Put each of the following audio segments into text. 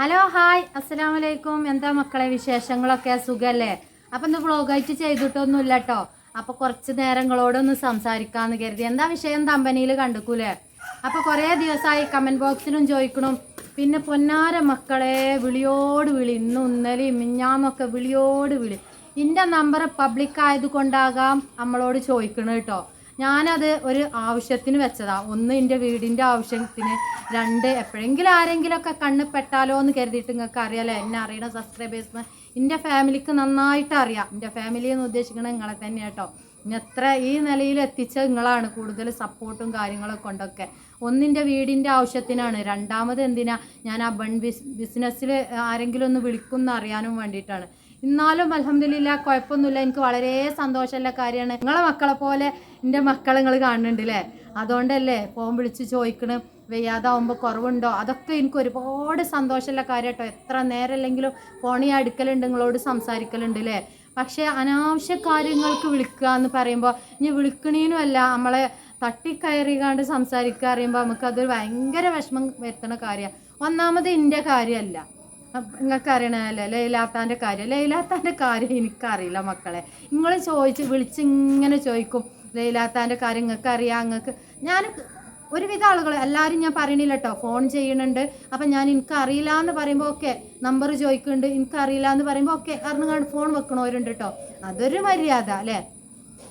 Hello hi അസ്സലാമു വലൈക്കും എന്താ മക്കളെ വിശേഷങ്ങളൊക്കെ? സുഖല്ലേ? അപ്പം ഇന്ന് വ്ളോഗായിട്ട് ചെയ്തിട്ടൊന്നുമില്ല കേട്ടോ അപ്പോൾ കുറച്ച് നേരങ്ങളോടൊന്ന് സംസാരിക്കാമെന്ന് കരുതി. എന്താ വിഷയം? കമ്പനിയിൽ കണ്ടുക്കൂലേ? അപ്പോൾ കുറേ ദിവസമായി കമന്റ് ബോക്സിലും ചോദിക്കണം. പിന്നെ പൊന്നാര മക്കളെ വിളിയോട് വിളി. ഇന്നും ഇന്നലെയും മിഞ്ഞാന്നൊക്കെ വിളിയോട് വിളി. എന്റെ നമ്പർ പബ്ലിക് ആയതുകൊണ്ടാകാം നമ്മളോട് ചോദിക്കണം കേട്ടോ ഞാനത് ഒരു ആവശ്യത്തിന് വെച്ചതാ. ഒന്ന് എന്റെ വീടിന്റെ ആവശ്യത്തിന് രണ്ട് എപ്പോഴെങ്കിലും ആരെങ്കിലുമൊക്കെ കണ്ണ് പെട്ടാലോ എന്ന് കരുതിയിട്ട് നിങ്ങൾക്ക് അറിയാലോ എന്നെ അറിയണ സബ്സ്ക്രൈബേഴ്സ് എന്റെ ഫാമിലിക്ക് നന്നായിട്ട് അറിയാം. എന്റെ ഫാമിലി എന്ന് ഉദ്ദേശിക്കുന്നത് നിങ്ങളെ തന്നെ കേട്ടോ എത്ര ഈ നിലയിൽ എത്തിച്ച നിങ്ങളാണ് കൂടുതൽ സപ്പോർട്ടും കാര്യങ്ങളൊക്കെ കൊണ്ടൊക്കെ. ഒന്നിന്റെ വീടിന്റെ ആവശ്യത്തിനാണ്. രണ്ടാമത് എന്തിനാ? ഞാൻ ആ ബൺ ബിസ് ബിസിനസ്സിൽ ആരെങ്കിലും ഒന്ന് വിളിക്കുമെന്ന് അറിയാനും വേണ്ടിയിട്ടാണ്. എന്നാലും അലഹമില്ല കുഴപ്പമൊന്നുമില്ല എനിക്ക് വളരെ സന്തോഷമുള്ള കാര്യമാണ്. നിങ്ങളെ മക്കളെ പോലെ എന്റെ മക്കളെ നിങ്ങൾ കാണുന്നുണ്ട് അല്ലേ അതുകൊണ്ടല്ലേ ഫോൺ വിളിച്ച് ചോദിക്കണ്. വയ്യാതാവുമ്പോൾ കുറവുണ്ടോ? അതൊക്കെ എനിക്ക് ഒരുപാട് സന്തോഷമുള്ള കാര്യം കേട്ടോ എത്ര നേരമല്ലെങ്കിലും ഫോണിൽ അടുക്കലുണ്ട് നിങ്ങളോട് സംസാരിക്കലുണ്ട് അല്ലേ പക്ഷേ അനാവശ്യ കാര്യങ്ങൾക്ക് വിളിക്കുക എന്ന് പറയുമ്പോൾ ഇനി വിളിക്കണീനുമല്ല നമ്മളെ തട്ടിക്കയറികാണ്ട് സംസാരിക്കുക അറിയുമ്പോൾ നമുക്കതൊരു ഭയങ്കര വിഷമം വരുത്തുന്ന കാര്യമാണ് ഒന്നാമത് എന്റെ കാര്യമല്ല. നിങ്ങൾക്ക് അറിയണല്ലേ ലൈലാത്താന്റെ കാര്യം. ലൈലാത്താന്റെ കാര്യം എനിക്കറിയില്ല മക്കളെ. നിങ്ങൾ ചോദിച്ച് വിളിച്ച് ഇങ്ങനെ ചോദിക്കും. ലൈലാത്താന്റെ കാര്യം നിങ്ങൾക്ക് അറിയാം നിങ്ങൾക്ക് ഞാൻ ഒരുവിധ ആളുകൾ എല്ലാവരും ഞാൻ പറയണില്ല കേട്ടോ ഫോൺ ചെയ്യണുണ്ട്. അപ്പം ഞാൻ എനിക്ക് അറിയില്ല എന്ന് പറയുമ്പോൾ ഓക്കെ നമ്പർ ചോദിക്കുന്നുണ്ട്. എനിക്ക് അറിയില്ല എന്ന് പറയുമ്പോൾ ഓക്കെ അറിഞ്ഞാണ്ട് ഫോൺ വെക്കണവരുണ്ട് കേട്ടോ അതൊരു മര്യാദ അല്ലേ?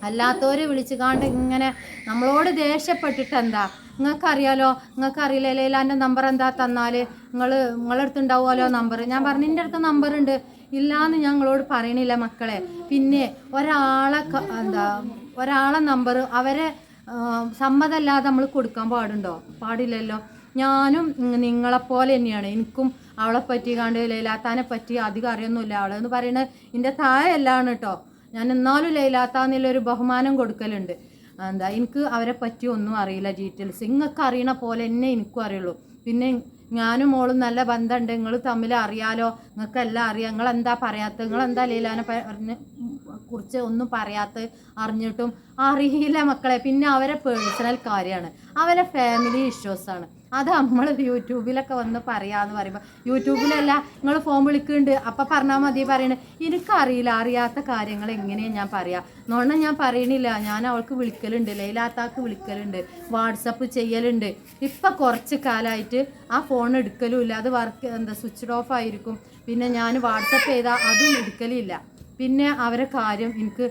അല്ലാത്തവരെ വിളിച്ച് കാണ്ട് ഇങ്ങനെ നമ്മളോട് ദേഷ്യപ്പെട്ടിട്ട് എന്താ നിങ്ങൾക്കറിയാലോ നിങ്ങൾക്ക് അറിയില്ലല്ലോ എന്റെ നമ്പർ എന്താ തന്നാൽ നിങ്ങൾ നിങ്ങളുടെ അടുത്ത് ഉണ്ടാവുമല്ലോ നമ്പർ ഞാൻ പറഞ്ഞു എന്റെ അടുത്ത് നമ്പർ ഉണ്ട്. ഇല്ലാന്ന് ഞങ്ങളോട് പറയണില്ല മക്കളെ. പിന്നെ ഒരാളെ എന്താ ഒരാളെ നമ്പർ അവരെ സമ്മതമല്ലാതെ നമ്മൾ കൊടുക്കാൻ പാടുണ്ടോ? പാടില്ലല്ലോ. ഞാനും നിങ്ങളെപ്പോലെ തന്നെയാണ്. എനിക്കും അവളെ പറ്റി കണ്ട് ലൈലാത്താനെ പറ്റി അധികം അറിയൊന്നുമില്ല. അവളെന്ന് പറയുന്നത് എന്റെ താഴെ എല്ലാം കേട്ടോ ഞാൻ എന്നാലും ലൈലാത്താന്നുള്ളൊരു ബഹുമാനം കൊടുക്കലുണ്ട്. എന്താ എനിക്ക് അവരെ പറ്റി ഒന്നും അറിയില്ല ഡീറ്റെയിൽസ് നിങ്ങൾക്ക് അറിയണ പോലെ തന്നെ എനിക്കും അറിയുള്ളൂ. പിന്നെ ഞാനും മോളും നല്ല ബന്ധമുണ്ട്. നിങ്ങൾ തമ്മിൽ അറിയാലോ? നിങ്ങൾക്ക് എല്ലാം അറിയാം. നിങ്ങൾ എന്താ പറയാത്തത്? നിങ്ങൾ എന്താ ലീലാനെ പറഞ്ഞ് കുറിച്ച് ഒന്നും പറയാത്ത അറിഞ്ഞിട്ടും അറിയില്ല മക്കളെ. പിന്നെ അവരെ പേഴ്സണൽ കാര്യമാണ്. അവരെ ഫാമിലി ഇഷ്യൂസാണ് അത് നമ്മൾ യൂട്യൂബിലൊക്കെ വന്ന് പറയാന്ന് പറയുമ്പോൾ യൂട്യൂബിലല്ല നിങ്ങൾ ഫോൺ വിളിക്കുന്നുണ്ട് അപ്പം പറഞ്ഞാൽ മതി പറയണത് എനിക്കറിയില്ല അറിയാത്ത കാര്യങ്ങൾ എങ്ങനെയാണ് ഞാൻ പറയാ. നോണ ഞാൻ പറയണില്ല. ഞാൻ അവൾക്ക് വിളിക്കലുണ്ട് ലൈലാത്താക്ക് വിളിക്കലുണ്ട് വാട്സപ്പ് ചെയ്യലുണ്ട്. ഇപ്പം കുറച്ച് കാലമായിട്ട് ആ ഫോൺ എടുക്കലുമില്ല അത് വർക്ക് എന്താ സ്വിച്ച് ഓഫ് ആയിരിക്കും. പിന്നെ ഞാൻ വാട്സപ്പ് ചെയ്താൽ അതും എടുക്കലില്ല. പിന്നെ അവരെ കാര്യം എനിക്ക്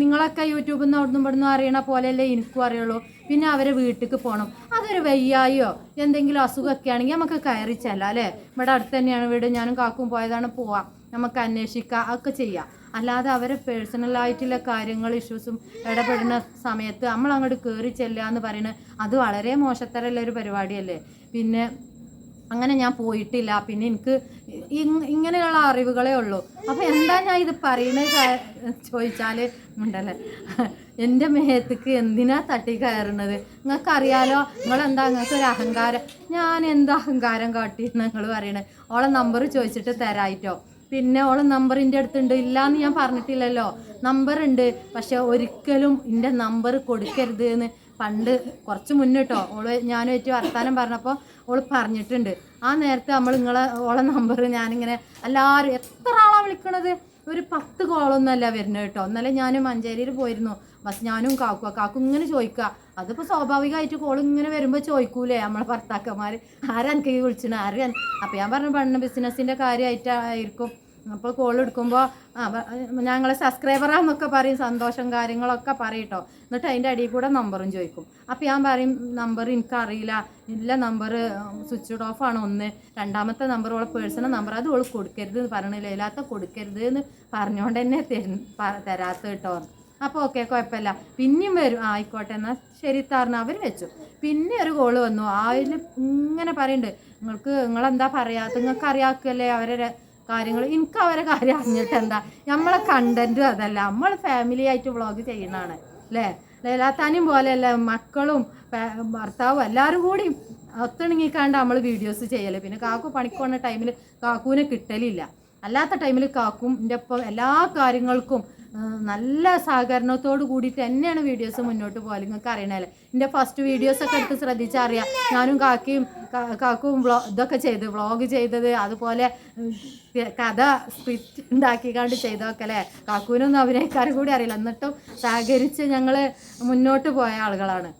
നിങ്ങളൊക്കെ യൂട്യൂബിൽ നിന്ന് അവിടുന്ന് ഇവിടുന്ന് അറിയണ പോലെയല്ലേ എനിക്കും അറിയുള്ളൂ. പിന്നെ അവരെ വീട്ടിലേക്ക് പോകണം അതൊരു വയ്യായോ എന്തെങ്കിലും അസുഖമൊക്കെ ആണെങ്കിൽ നമുക്ക് കയറി ചെല്ലാം അല്ലേ? ഇവിടെ അടുത്ത് തന്നെയാണ് വീട്. ഞാനും കാക്കും പോയതാണ്. പോവാം. നമുക്ക് അന്വേഷിക്കാം. ഒക്കെ ചെയ്യാം. അല്ലാതെ അവരെ പേഴ്സണലായിട്ടുള്ള കാര്യങ്ങൾ ഇഷ്യൂസും ഇടപെടുന്ന സമയത്ത് നമ്മൾ അങ്ങോട്ട് കയറി ചെല്ലുക എന്ന് പറയുന്നത് അത് വളരെ മോശത്തരമുള്ള ഒരു പരിപാടിയല്ലേ? പിന്നെ അങ്ങനെ ഞാൻ പോയിട്ടില്ല. പിന്നെ എനിക്ക് ഇങ് ഇങ്ങനെയുള്ള അറിവുകളേ ഉള്ളൂ. അപ്പോൾ എന്താ ഞാൻ ഇത് പറയുന്നത് ചോദിച്ചാൽ ഉണ്ടല്ലേ? എന്റെ മേഹത്തേക്ക് എന്തിനാ തട്ടി കയറുന്നത്? നിങ്ങൾക്ക് അറിയാലോ നിങ്ങളെന്താ നിങ്ങൾക്ക് ഒരു അഹങ്കാരം? ഞാൻ എന്താ അഹങ്കാരം കാട്ടി നിങ്ങൾ പറയണേ? ഓളെ നമ്പർ ചോദിച്ചിട്ട് തരായിട്ടോ. പിന്നെ ഓളെ നമ്പർ എന്റെ അടുത്തുണ്ട്. ഇല്ലാന്ന് ഞാൻ പറഞ്ഞിട്ടില്ലല്ലോ. നമ്പർ ഉണ്ട്. പക്ഷെ ഒരിക്കലും എന്റെ നമ്പർ കൊടുക്കരുത് എന്ന് പണ്ട് കുറച്ച് മുന്നിട്ടോ ഓൾ ഞാനുമായിട്ട് വർത്താനം പറഞ്ഞപ്പോൾ ഓൾ പറഞ്ഞിട്ടുണ്ട്. ആ നേരത്തെ നമ്മൾ നിങ്ങളെ ഓളെ നമ്പർ ഞാനിങ്ങനെ എല്ലാവരും എത്ര ആളാണ് വിളിക്കണത്? ഒരു പത്ത് കോളൊന്നുമല്ല വരുന്നത് കേട്ടോ ഇന്നലെ ഞാൻ മഞ്ചേരിയിൽ പോയിരുന്നു. ബസ് ഞാനും കാക്കുക കാക്കും ഇങ്ങനെ ചോദിക്കുക അതിപ്പോൾ സ്വാഭാവികമായിട്ട് കോൾ ഇങ്ങനെ വരുമ്പോൾ ചോദിക്കൂലേ നമ്മളെ ഭർത്താക്കന്മാർ ആരാ എനിക്ക് ഈ വിളിച്ചത്? ആര് അപ്പോൾ ഞാൻ പറഞ്ഞു പെണ്ണ് ബിസിനസ്സിന്റെ കാര്യമായിട്ടായിരിക്കും അപ്പോൾ കോൾ എടുക്കുമ്പോൾ ആ ഞങ്ങൾ സബ്സ്ക്രൈബറാന്നൊക്കെ പറയും സന്തോഷം കാര്യങ്ങളൊക്കെ പറയട്ടോ. എന്നിട്ട് അതിന്റെ അടിയിൽ കൂടെ നമ്പറും ചോദിക്കും. അപ്പോൾ ഞാൻ പറയും നമ്പർ എനിക്കറിയില്ല. ഇല്ല നമ്പർ സ്വിച്ച് ഓഫ് ആണ് ഒന്ന്. രണ്ടാമത്തെ നമ്പർ ഓളെ പേഴ്സണൽ നമ്പർ അത് ഓൾ കൊടുക്കരുത് എന്ന് പറയണില്ല ഇല്ലാത്ത കൊടുക്കരുത് എന്ന് പറഞ്ഞുകൊണ്ട് തന്നെ തരും തരാത്ത കേട്ടോ. അപ്പോൾ ഓക്കെ കുഴപ്പമില്ല പിന്നെയും വരും. ആ, ആയിക്കോട്ടെ എന്നാൽ ശരി തരണം അവർ വെച്ചു. പിന്നെ ഒരു കോൾ വന്നു. അതിൽ ഇങ്ങനെ പറയുന്നുണ്ട് നിങ്ങൾക്ക് നിങ്ങളെന്താ പറയാത്ത നിങ്ങൾക്ക് അറിയാക്കല്ലേ അവരെ കാര്യങ്ങൾ. എനിക്ക് അവരെ കാര്യം അറിഞ്ഞിട്ട് എന്താ? നമ്മളെ കണ്ടന്റും അതല്ല. നമ്മൾ ഫാമിലി ആയിട്ട് വ്ളോഗ് ചെയ്യണതാണ് അല്ലേ? ലൈലാത്താനും പോലെയല്ല മക്കളും ഭർത്താവും എല്ലാവരും കൂടി ഒത്തിണങ്ങിക്കാണ്ട് നമ്മൾ വീഡിയോസ് ചെയ്യൽ. പിന്നെ കാക്കു പണിക്ക് പോകുന്ന ടൈമിൽ കാക്കുവിനെ കിട്ടലില്ല. അല്ലാത്ത ടൈമിൽ കാക്കും എന്റെ ഒപ്പം എല്ലാ കാര്യങ്ങൾക്കും നല്ല സഹകരണത്തോട് കൂടിയിട്ട് തന്നെയാണ് വീഡിയോസ് മുന്നോട്ട് പോകാൻ നിങ്ങൾക്ക് അറിയണല്ലേ? എന്റെ ഫസ്റ്റ് വീഡിയോസ് ഒക്കെ എടുത്ത് ശ്രദ്ധിച്ചാൽ അറിയാം. ഞാനും കാക്കിയും കാക്കും വ്ളോ ഇതൊക്കെ ചെയ്ത് വ്ലോഗ് ചെയ്തത് അതുപോലെ കഥ സ്ക്രിപ്റ്റ് ഉണ്ടാക്കിക്കാണ്ട് ചെയ്തതൊക്കെ അല്ലേ? കാക്കൂനൊന്നും അഭിനയക്കാരും കൂടി അറിയില്ല. എന്നിട്ടും സഹകരിച്ച് ഞങ്ങൾ മുന്നോട്ട് പോയ ആളുകളാണ്.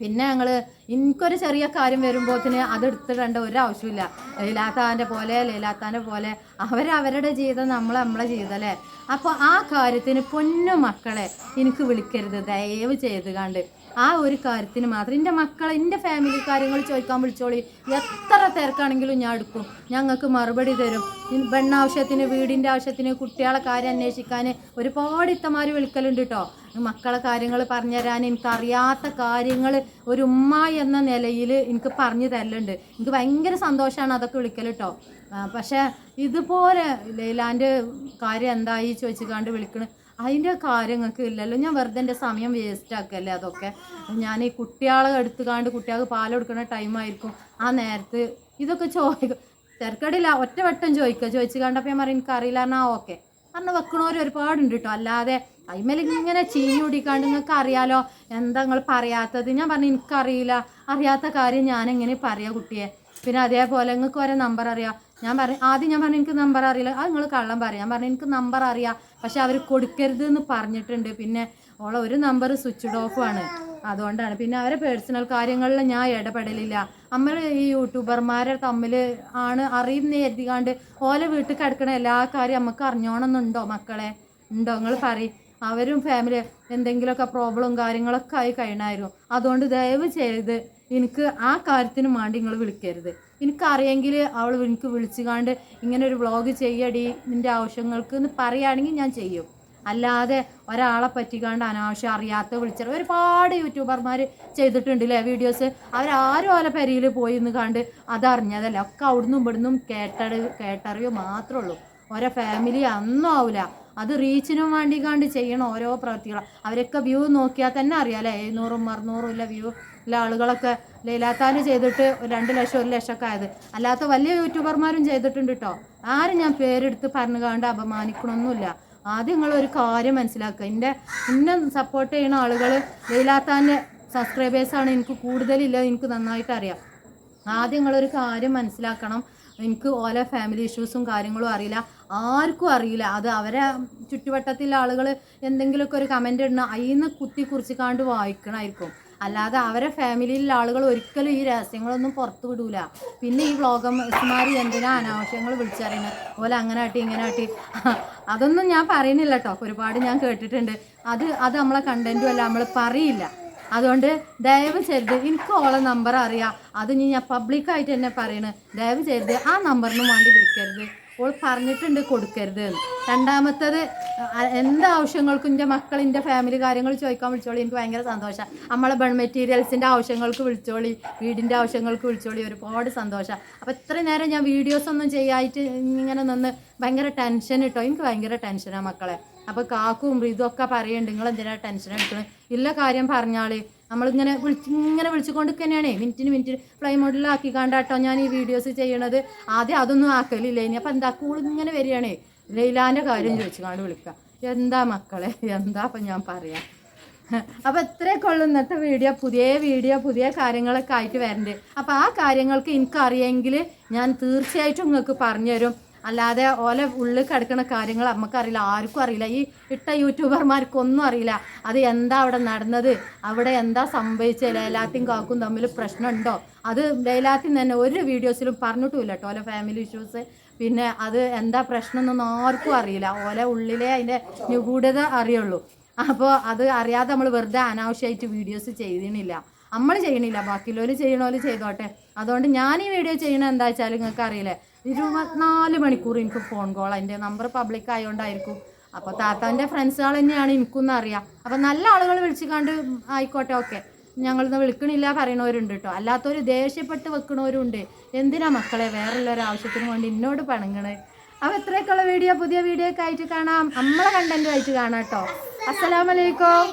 പിന്നെ ഞങ്ങൾ എനിക്കൊരു ചെറിയ കാര്യം വരുമ്പോഴത്തിന് അതെടുത്തിടേണ്ട ഒരു ആവശ്യമില്ല ലീലാത്താന്റെ പോലെ ലീലാത്താന്റെ പോലെ അവരവരുടെ ജീവിതം നമ്മൾ നമ്മളെ ജീവിതം അല്ലേ? അപ്പോൾ ആ കാര്യത്തിന് പൊന്നു മക്കളെ എനിക്ക് വിളിക്കരുത്. ദയവ് ചെയ്ത് കണ്ട്. ആ ഒരു കാര്യത്തിന് മാത്രം. എന്റെ മക്കളെ എന്റെ ഫാമിലി കാര്യങ്ങൾ ചോദിക്കാൻ വിളിച്ചോളി. എത്ര തിരക്കാണെങ്കിലും ഞാൻ എടുക്കും. ഞങ്ങൾക്ക് മറുപടി തരും. പെണ്ണാവശ്യത്തിന് വീടിന്റെ ആവശ്യത്തിന് കുട്ടികളെ കാര്യം അന്വേഷിക്കാൻ ഒരുപാട് ഇത്തമാർ വിളിക്കലുണ്ട് കേട്ടോ മക്കളെ കാര്യങ്ങൾ പറഞ്ഞു പറഞ്ഞുതരാൻ എനിക്കറിയാത്ത കാര്യങ്ങൾ ഒരു ഉമ്മ എന്ന നിലയിൽ എനിക്ക് പറഞ്ഞു തരലുണ്ട്. എനിക്ക് ഭയങ്കര സന്തോഷമാണ് അതൊക്കെ വിളിക്കൽ കേട്ടോ പക്ഷേ ഇതുപോലെ ലൈലാന്റെ കാര്യം എന്തായി ചോദിച്ചുകാണ്ട് വിളിക്കണ്. അതിന്റെ കാര്യങ്ങൾക്ക് ഇല്ലല്ലോ. ഞാൻ വെറുതെ എന്റെ സമയം വേസ്റ്റ് ആക്കല്ലേ അതൊക്കെ. ഞാൻ ഈ കുട്ടികളെ എടുത്തുകാണ്ട് കുട്ടികൾക്ക് പാൽ കൊടുക്കുന്ന ടൈമായിരിക്കും ആ നേരത്ത് ഇതൊക്കെ ചോദിക്കും. തിരക്കടില്ല ഒറ്റ വട്ടം ചോദിക്കുക ചോദിച്ചു കണ്ടപ്പോൾ ഞാൻ പറയും എനിക്കറിയില്ല. എന്നാ ഓക്കെ. കാരണം വെക്കണവർ ഒരുപാടുണ്ട് കേട്ടോ അല്ലാതെ അതിമേൽ ഇങ്ങനെ ചീഞ്ഞുടിക്കാണ്ട് നിങ്ങൾക്ക് അറിയാലോ എന്താ നിങ്ങൾ പറയാത്തത്? ഞാൻ പറഞ്ഞു എനിക്കറിയില്ല. അറിയാത്ത കാര്യം ഞാൻ എങ്ങനെ പറയാം കുട്ടിയെ? പിന്നെ അതേപോലെ നിങ്ങൾക്ക് ഓരോ നമ്പർ അറിയാം. ഞാൻ പറഞ്ഞു ആദ്യം ഞാൻ പറഞ്ഞു എനിക്ക് നമ്പർ അറിയില്ല. അത് നിങ്ങൾ കള്ളം പറയാം. ഞാൻ പറഞ്ഞു എനിക്ക് നമ്പർ അറിയാം. പക്ഷെ അവർ കൊടുക്കരുത് എന്ന് പറഞ്ഞിട്ടുണ്ട്. പിന്നെ ഓളെ ഒരു നമ്പർ സ്വിച്ച് ഓഫ് ആണ്. അതുകൊണ്ടാണ്. പിന്നെ അവരെ പേഴ്സണൽ കാര്യങ്ങളിൽ ഞാൻ ഇടപെടലില്ല. നമ്മൾ ഈ യൂട്യൂബർമാരെ തമ്മിൽ ആണ് അറിയുന്ന എഴുതികാണ്ട് ഓലെ വീട്ടിൽ കിടക്കണ എല്ലാ കാര്യം നമുക്ക് അറിഞ്ഞോണമെന്നുണ്ടോ മക്കളെ? ഉണ്ടോ? നിങ്ങൾ പറയും. അവരും ഫാമിലി എന്തെങ്കിലുമൊക്കെ പ്രോബ്ലം കാര്യങ്ങളൊക്കെ ആയി കഴിഞ്ഞായിരുന്നു. അതുകൊണ്ട് ദയവ് ചെയ്ത് എനിക്ക് ആ കാര്യത്തിന് വേണ്ടി നിങ്ങൾ വിളിക്കരുത്. എനിക്കറിയെങ്കിൽ അവൾ എനിക്ക് വിളിച്ചുകാണ്ട് ഇങ്ങനെ ഒരു വ്ളോഗ് ചെയ്യടി നിന്റെ ആവശ്യങ്ങൾക്ക് എന്ന് പറയുകയാണെങ്കിൽ ഞാൻ ചെയ്യും. അല്ലാതെ ഒരാളെ പറ്റിക്കാണ്ട് അനാവശ്യം അറിയാത്ത വിളിച്ചത് ഒരുപാട് യൂട്യൂബർമാർ ചെയ്തിട്ടുണ്ട് അല്ലേ വീഡിയോസ്? അവരാരും ഓല പെരിയിൽ പോയി എന്ന് കണ്ട് അതറിഞ്ഞതല്ല. ഒക്കെ അവിടുന്ന് ഇവിടുന്നും കേട്ടറി കേട്ടറിയോ മാത്രമേ ഉള്ളൂ ഓരോ ഫാമിലി അന്നും ആവില്ല അത് റീച്ചിനും വേണ്ടി കണ്ട് ചെയ്യണം ഓരോ പ്രവൃത്തികൾ അവരൊക്കെ വ്യൂ നോക്കിയാൽ തന്നെ അറിയാം അല്ലേ? എഴുന്നൂറും അറുന്നൂറും ഇല്ല വ്യൂ ഉള്ള ആളുകളൊക്കെ ലൈലാത്താന് ചെയ്തിട്ട് രണ്ട് ലക്ഷം ഒരു ലക്ഷമൊക്കെ ആയത്. അല്ലാത്ത വലിയ യൂട്യൂബർമാരും ചെയ്തിട്ടുണ്ട് കേട്ടോ ആരും ഞാൻ പേരെടുത്ത് പറഞ്ഞു കാണ്ട് അപമാനിക്കണമൊന്നുമില്ല ആദ്യം നിങ്ങൾ ഒരു കാര്യം മനസ്സിലാക്കുക. എന്റെ എന്നെ സപ്പോർട്ട് ചെയ്യുന്ന ആളുകൾ ലൈലാത്താന്റെ സബ്സ്ക്രൈബേഴ്സാണ് എനിക്ക് കൂടുതലില്ല എനിക്ക് നന്നായിട്ട് അറിയാം. ആദ്യം നിങ്ങളൊരു കാര്യം മനസ്സിലാക്കണം. എനിക്ക് ഓരോ ഫാമിലി ഇഷ്യൂസും കാര്യങ്ങളും അറിയില്ല. ആർക്കും അറിയില്ല. അത് അവരെ ചുറ്റുവട്ടത്തിലെ ആളുകൾ എന്തെങ്കിലുമൊക്കെ ഒരു കമന്റ് ഇടണം അതിൽ നിന്ന് കുത്തി കുറിച്ചിക്കാണ്ട് വായിക്കണമായിരിക്കും അല്ലാതെ അവരെ ഫാമിലിയിലുള്ള ആളുകൾ ഒരിക്കലും ഈ രഹസ്യങ്ങളൊന്നും പുറത്തു വിടൂല. പിന്നെ ഈ വ്ളോഗർമാർ എന്തിനാ അനാവശ്യങ്ങൾ വിളിച്ചറിയുന്നത് അതുപോലെ അങ്ങനെ ആട്ടി ഇങ്ങനെ ആട്ടി അതൊന്നും ഞാൻ പറയുന്നില്ല കേട്ടോ ഒരുപാട് ഞാൻ കേട്ടിട്ടുണ്ട്. അത് അത് നമ്മളെ കണ്ടന്റും അല്ല നമ്മൾ പറയില്ല. അതുകൊണ്ട് ദയവ് ചെയ്ത് എനിക്ക് ഓളെ നമ്പർ അറിയാം. അത് ഞാൻ പബ്ലിക്കായിട്ട് തന്നെ പറയണ്. ദയവ് ചെയ്ത് ആ നമ്പറിന് വേണ്ടി വിളിക്കരുത്. ഓൾ പറഞ്ഞിട്ടുണ്ട് കൊടുക്കരുത്. രണ്ടാമത്തത് എന്ത് ആവശ്യങ്ങൾക്കും എന്റെ മക്കൾ എന്റെ ഫാമിലി കാര്യങ്ങൾ ചോദിക്കാൻ വിളിച്ചോളി. എനിക്ക് ഭയങ്കര സന്തോഷം. നമ്മളെ ബൺ മെറ്റീരിയൽസിന്റെ ആവശ്യങ്ങൾക്ക് വിളിച്ചോളി വീടിന്റെ ആവശ്യങ്ങൾക്ക് വിളിച്ചോളി. ഒരുപാട് സന്തോഷം. അപ്പോൾ ഇത്ര നേരം ഞാൻ വീഡിയോസ് ഒന്നും ചെയ്യായിട്ട് ഇങ്ങനെ നിന്ന് ഭയങ്കര ടെൻഷൻ ഇട്ടോ? എനിക്ക് ഭയങ്കര ടെൻഷനാണ് മക്കളെ. അപ്പോൾ കാക്കും ഇതൊക്കെ പറയുന്നുണ്ട് നിങ്ങൾ എന്തിനാണ് ടെൻഷൻ എടുക്കുന്നത് ഇല്ല കാര്യം പറഞ്ഞാൾ. നമ്മളിങ്ങനെ വിളിച്ച് ഇങ്ങനെ വിളിച്ചുകൊണ്ട് തന്നെയാണ് മിനിറ്റിന് മിനിറ്റ് ഫ്ലൈ മോഡിലാക്കി കണ്ടാട്ടോ ഞാൻ ഈ വീഡിയോസ് ചെയ്യണത്. ആദ്യം അതൊന്നും ആക്കലില്ല. ഇനി അപ്പം എന്താ കൂൾ ഇങ്ങനെ വരികയാണേ. ലൈലാന്റെ കാര്യം ചോദിച്ചു കൊണ്ട് വിളിക്കാം. എന്താ മക്കളെ? എന്താ അപ്പം ഞാൻ പറയാം? അപ്പോൾ ഇത്രയൊക്കെ ഉള്ളു ഇന്നത്തെ വീഡിയോ. പുതിയ വീഡിയോ പുതിയ കാര്യങ്ങളൊക്കെ ആയിട്ട് വരണ്ട്. അപ്പോൾ ആ കാര്യങ്ങൾക്ക് എനിക്കറിയെങ്കിൽ ഞാൻ തീർച്ചയായിട്ടും നിങ്ങൾക്ക് പറഞ്ഞുതരും. അല്ലാതെ ഓലെ ഉള്ളിൽ കിടക്കുന്ന കാര്യങ്ങൾ നമുക്കറിയില്ല ആർക്കും അറിയില്ല. ഈ ഇട്ട യൂട്യൂബർമാർക്കൊന്നും അറിയില്ല. അത് എന്താ അവിടെ നടന്നത്? അവിടെ എന്താ സംഭവിച്ചത്? ലൈലാത്തിയും കാക്കും തമ്മിൽ പ്രശ്നമുണ്ടോ? അത് ലൈലാത്തിൻ തന്നെ ഒരു വീഡിയോസിലും പറഞ്ഞിട്ടുമില്ല കേട്ടോ ഓല ഫാമിലി ഇഷ്യൂസ് പിന്നെ അത് എന്താ പ്രശ്നം എന്നൊന്നും ആർക്കും അറിയില്ല. ഓലെ ഉള്ളിലെ അതിന്റെ നിഗൂഢത അറിയുള്ളൂ. അപ്പോൾ അത് അറിയാതെ നമ്മൾ വെറുതെ അനാവശ്യമായിട്ട് വീഡിയോസ് ചെയ്യണില്ല നമ്മൾ ചെയ്യണില്ല. ബാക്കിയുള്ളവർ ചെയ്യണോൽ ചെയ്തോട്ടെ. അതുകൊണ്ട് ഞാൻ ഈ വീഡിയോ ചെയ്യണത് എന്താ വെച്ചാൽ നിങ്ങൾക്ക് അറിയില്ലേ? ഇരുപത്തിനാല് മണിക്കൂർ എനിക്ക് ഫോൺ കോൾ എന്റെ നമ്പർ പബ്ലിക് ആയതുകൊണ്ടായിരിക്കും അപ്പോൾ താത്താന്റെ ഫ്രണ്ട്സുകൾ തന്നെയാണ് എനിക്കൊന്നും അറിയാം. അപ്പോൾ നല്ല ആളുകൾ വിളിച്ചു കണ്ട് ആയിക്കോട്ടെ ഓക്കെ ഞങ്ങളിന്ന് വിളിക്കണില്ല പറയണവരുണ്ട് കേട്ടോ അല്ലാത്തവർ ദേഷ്യപ്പെട്ട് വെക്കണവരുണ്ട്. എന്തിനാ മക്കളെ വേറെയുള്ള ഒരു ആവശ്യത്തിന് വേണ്ടി എന്നോട് പണങ്ങണേ? അപ്പോൾ ഇത്രയൊക്കെയുള്ള വീഡിയോ പുതിയ വീഡിയോ ഒക്കെ ആയിട്ട് കാണാം. നമ്മളെ കണ്ടന്റുമായിട്ട് കാണാം കേട്ടോ അസ്സലാമലൈക്കും